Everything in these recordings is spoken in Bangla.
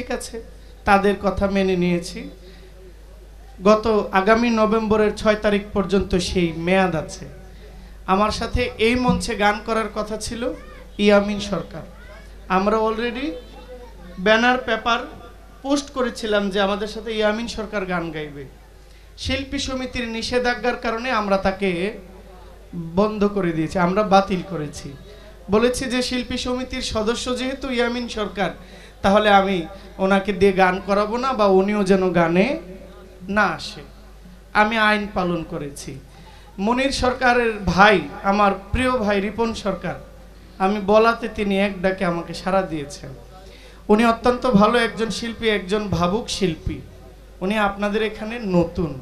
ঠিক আছে, তাদের কথা মেনে নিয়েছি। গত আগামী নভেম্বরের ছয় তারিখ পর্যন্ত সেই মেয়াদ আছে। আমার সাথে এই মঞ্চে গান করার কথা ছিল ইয়ামিন সরকার। আমরা অলরেডি ব্যানার পেপার পোস্ট করেছিলাম যে আমাদের সাথে ইয়ামিন সরকার গান গাইবে। শিল্পী সমিতির নিষেধাজ্ঞার কারণে আমরা তাকে বন্ধ করে দিয়েছি, আমরা বাতিল করেছি। বলেছি যে শিল্পী সমিতির সদস্য যেহেতু ইয়ামিন সরকার তাহলে আমি ওনাকে দিয়ে গান করাবো না বা উনিও যেন গানে না আসে। আমি আইন পালন করেছি। মনির সরকারের ভাই, আমার প্রিয় ভাই রিপন সরকার, আমি বলাতে তিনি এক ডাকে আমাকে সাড়া দিয়েছেন। উনি অত্যন্ত ভালো একজন শিল্পী, একজন ভাবুক শিল্পী। উনি আপনাদের এখানে নতুন।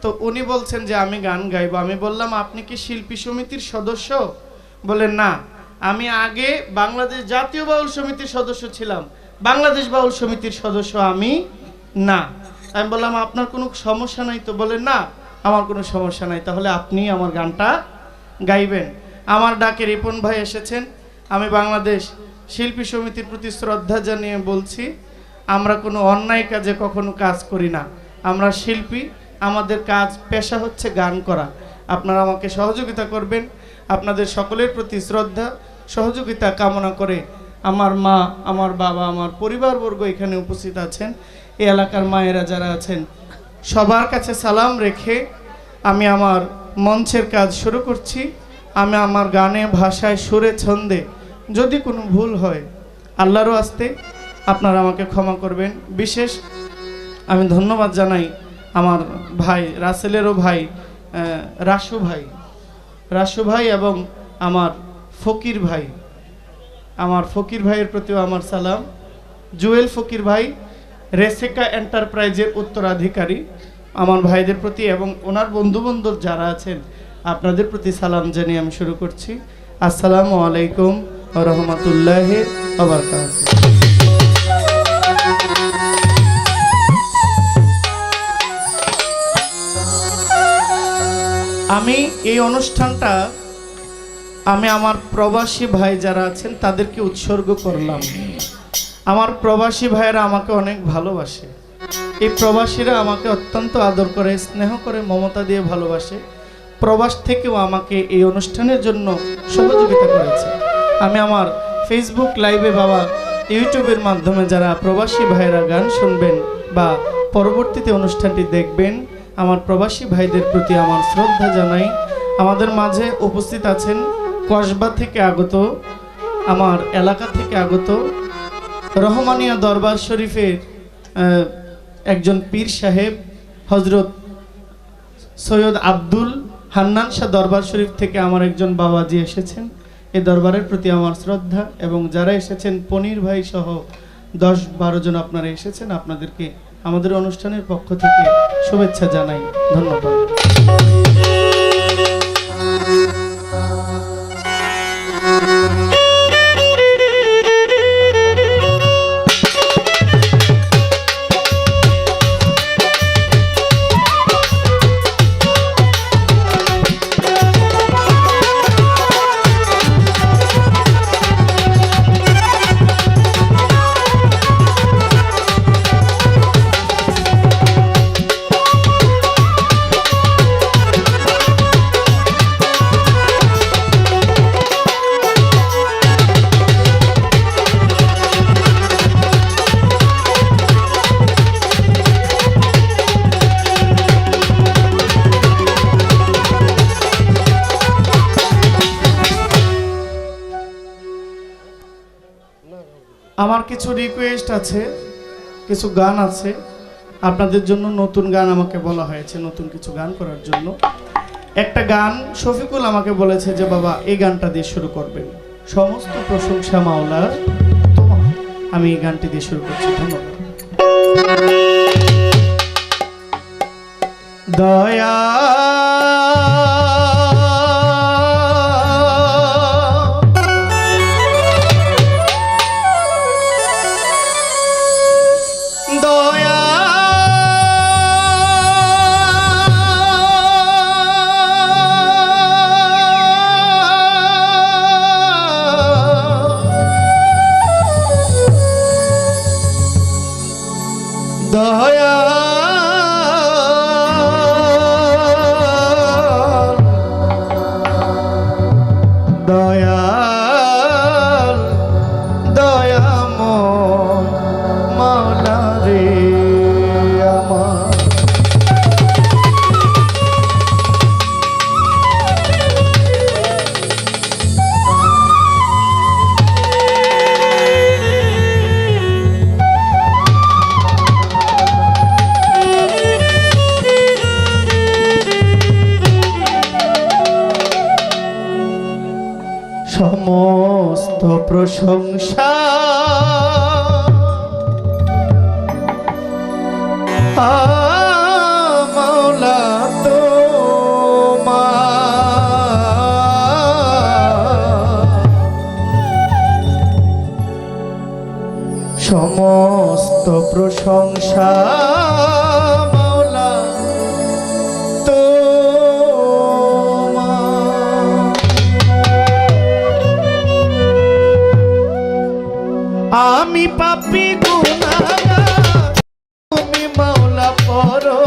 তো উনি বলছেন যে, আমি গান গাইবো। আমি বললাম, আপনি কি শিল্পী সমিতির সদস্য? বলে, না। আমি আগে বাংলাদেশ জাতীয় বাউল সমিতির সদস্য ছিলাম। বাংলাদেশ বাউল সমিতির সদস্য আমি না। আমি বললাম, আপনার কোনো সমস্যা নাই তো? বলেন না, আমার কোনো সমস্যা নাই। তাহলে আপনি আমার গানটা গাইবেন। আমার ডাকে রিপন ভাই এসেছেন। আমি বাংলাদেশ শিল্পী সমিতির প্রতি শ্রদ্ধা জানিয়ে বলছি, আমরা কোনো অন্যায় কাজে কখনো কাজ করি না। আমরা শিল্পী, আমাদের কাজ, পেশা হচ্ছে গান করা। আপনারা আমাকে সহযোগিতা করবেন। আপনাদের সকলের প্রতি শ্রদ্ধা, সহযোগিতা কামনা করে আমার মা, আমার বাবা, আমার পরিবারবর্গ এখানে উপস্থিত আছেন। এই এলাকার মায়েরা যারা আছেন, সবার কাছে সালাম রেখে আমি আমার মঞ্চের কাজ শুরু করছি। আমি আমার গানে, ভাষায়, সুরে, ছন্দে যদি কোনো ভুল হয়, আল্লাহরও আসতে আপনারা আমাকে ক্ষমা করবেন। বিশেষ আমি ধন্যবাদ জানাই আমার ভাই রাসেলেরও ভাই রাসু ভাই। রাসু ভাই এবং আমার ফকির ভাই। আমার ফকির ভাইয়ের প্রতিও আমার সালাম। জুয়েল ফকির ভাই, রেসেকা এন্টারপ্রাইজের উত্তরাধিকারী। আমার ভাইদের প্রতি এবং ওনার বন্ধু বান্ধব যারা আছেন, আপনাদের প্রতি সালাম জানিয়ে আমি শুরু করছি। আসসালামু আলাইকুম রহমতুল্লাহ আবরকাত আমি এই অনুষ্ঠানটা, আমি আমার প্রবাসী ভাই যারা আছেন, তাদেরকে উৎসর্গ করলাম। আমার প্রবাসী ভাইয়েরা আমাকে অনেক ভালোবাসে। এই প্রবাসীরা আমাকে অত্যন্ত আদর করে, স্নেহ করে, মমতা দিয়ে ভালোবাসে। প্রবাস থেকেও আমাকে এই অনুষ্ঠানের জন্য সহযোগিতা করেছে। আমি আমার ফেসবুক লাইভে বাবা ইউটিউবের মাধ্যমে যারা প্রবাসী ভাইয়েরা গান শুনবেন বা পরবর্তীতে অনুষ্ঠানটি দেখবেন আমার প্রবাসী ভাইদের প্রতি আমার শ্রদ্ধা জানাই। আমাদের মাঝে উপস্থিত আছেন কসবা থেকে আগত, আমার এলাকা থেকে আগত, রহমানিয়া দরবার শরীফের একজন পীর সাহেব হজরত সৈয়দ আব্দুল হান্নান শাহ দরবার শরীফ থেকে আমার একজন বাবাজি এসেছেন। এই দরবারের প্রতি আমার শ্রদ্ধা এবং যারা এসেছেন, পনির ভাই সহ দশ বারো জন আপনারা এসেছেন, আপনাদেরকে আমাদের অনুষ্ঠানের পক্ষ থেকে শুভেচ্ছা জানাই। ধন্যবাদ। কিছু রিকোয়েস্ট আছে, কিছু গান আছে। আপনাদের জন্য নতুন গান আমাকে বলা হয়েছে, নতুন কিছু গান করার জন্য। একটা গান শফিকুল আমাকে বলেছে যে, বাবা, এই গানটা দিয়ে শুরু করবেন। সমস্ত প্রশংসা মাওলার। তোমার আমি এই গানটি দিয়ে শুরু করছি, ধন্যবাদ। দয়া সমস্ত প্রশংসা আমি পাপি গুনা তুমি মাওলা পরো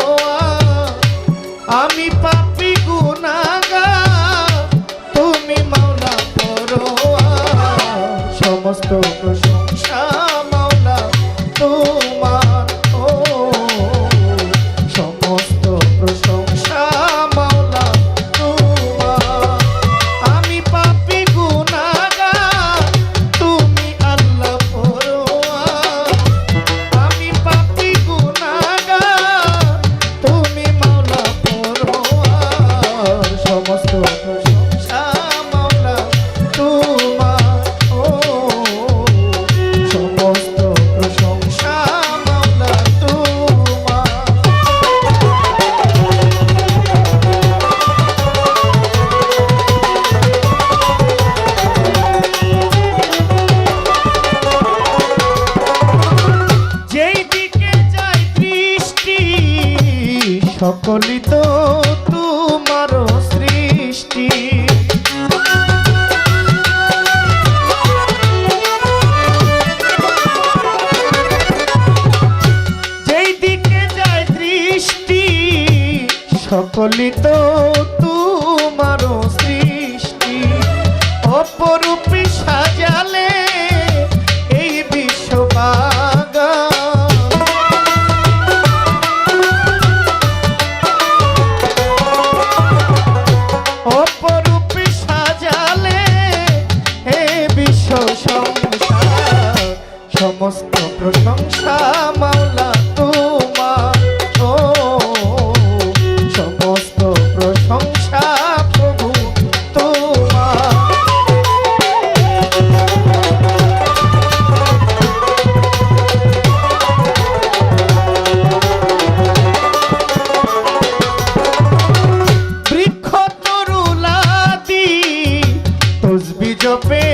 সকলি তো তোমার সৃষ্টি। যেই দিকে যায় দৃষ্টি সকলি তো সমস্ত প্রশংসা মাওলা তোমার ও সমস্ত প্রশংসা প্রভু তোমার। বৃক্ষ তরুলাদি তসবি জপে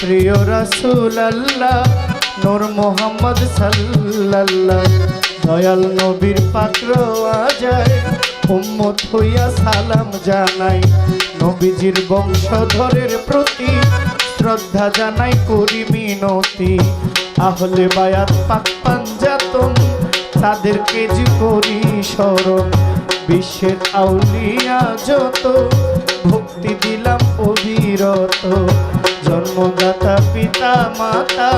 প্রিয় রাসূল আল্লাহ নূর মোহাম্মদ সাল্লাল্লাহ। দয়াল নবীর পাত্র আজায়, উম্মত হইয়া সালাম জানাই। নবীজির বংশধরের প্রতি শ্রদ্ধা জানাই করি মিনতি। আহলে বায়াত পাক পাঞ্জাতন, তাদেরকে যে করি স্মরণ। বিশ্বের আউলিয়া যত, ভক্তি দিলাম অবিরত। জন্মদাতা, পিতা, মাতা,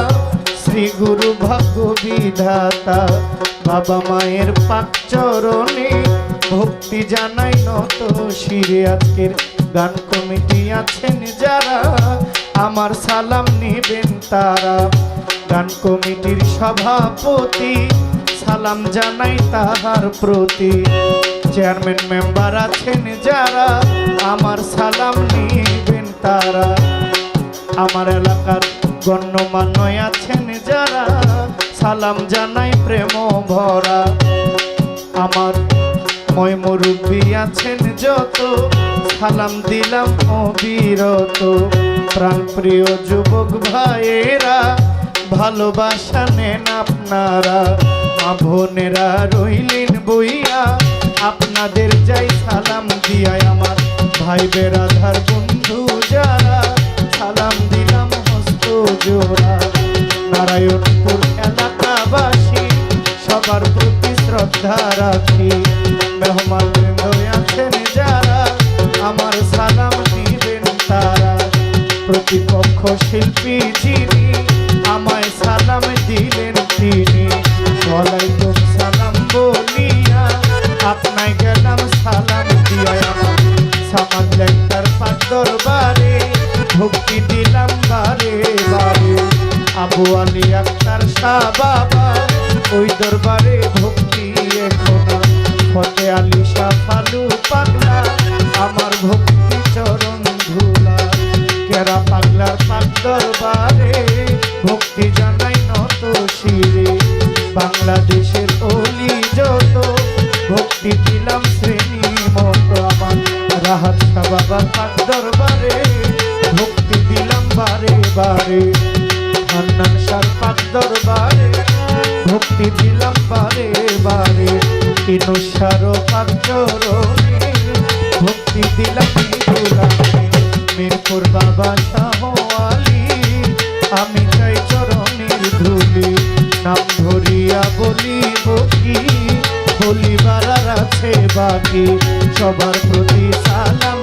শ্রী গুরু ভাগ্য বিধাতা বাবা মায়ের পাক চরণে ভক্তি জানাই নত শিরে আজকের গান কমিটি আছেন যারা, আমার সালাম নেবেন তারা। গান কমিটির সভাপতি, সালাম জানাই তাহার প্রতি। চেয়ারম্যান মেম্বার আছেন যারা, আমার সালাম নিবেন তারা। আমার এলাকার গণ্যমান্য আছেন যারা, সালাম জানাই প্রেম ভরা। আমার মই আছেন যত, সালাম দিলাম অবিরত। প্রাণপ্রিয় যুবক ভাইয়েরা, ভালোবাসা নেন আপনারা। মা বোনেরা রইলেন বইয়া, আপনাদের যাই সালাম দিয়াই আমার ভাই বেরাধার বন্ধু যারা। জোড়া। নারায়ণপুর এলাকাবাসী, সবার প্রতি শ্রদ্ধা রাখি। মেহমান আছেন যারা, আমার সালাম দিবেন তারা। প্রতিপক্ষ শিল্পী যিনি, আমায় সালাম দিলেন তিনি। ওয়ালাইকুম সালাম বলিয়া আপনায় গেলাম সালাম দিয়া আমার। ভক্তি দিলাম বারে বারে। আবু আলী আক্তার শাহ বাবা, ওই দরবারে ভক্তি এখন ফতে আলী শাহ ফালু পাগলা, আমার ভক্তি চরণ ধুলা। কেরা পাগলার পাক দরবারে ভক্তি জানাই নত শিরে। বাংলাদেশের অলি যত, ভক্তি দিলাম শ্রেণি মতো আমার। রাহাত বাবার পাক দরবারে বারে বারে হান্নান পাক দরবারে, ভক্তি দিলাম বারে বারে ইনুসার পাক চরণে ভক্তি দিলাম মিরপুর বাবা শাহ আলী। আমি চাই চরণের ধুলি, নাম ধরিয়া বলিব কি? বলিবার আর আছে বাকি, সবার প্রতি সালাম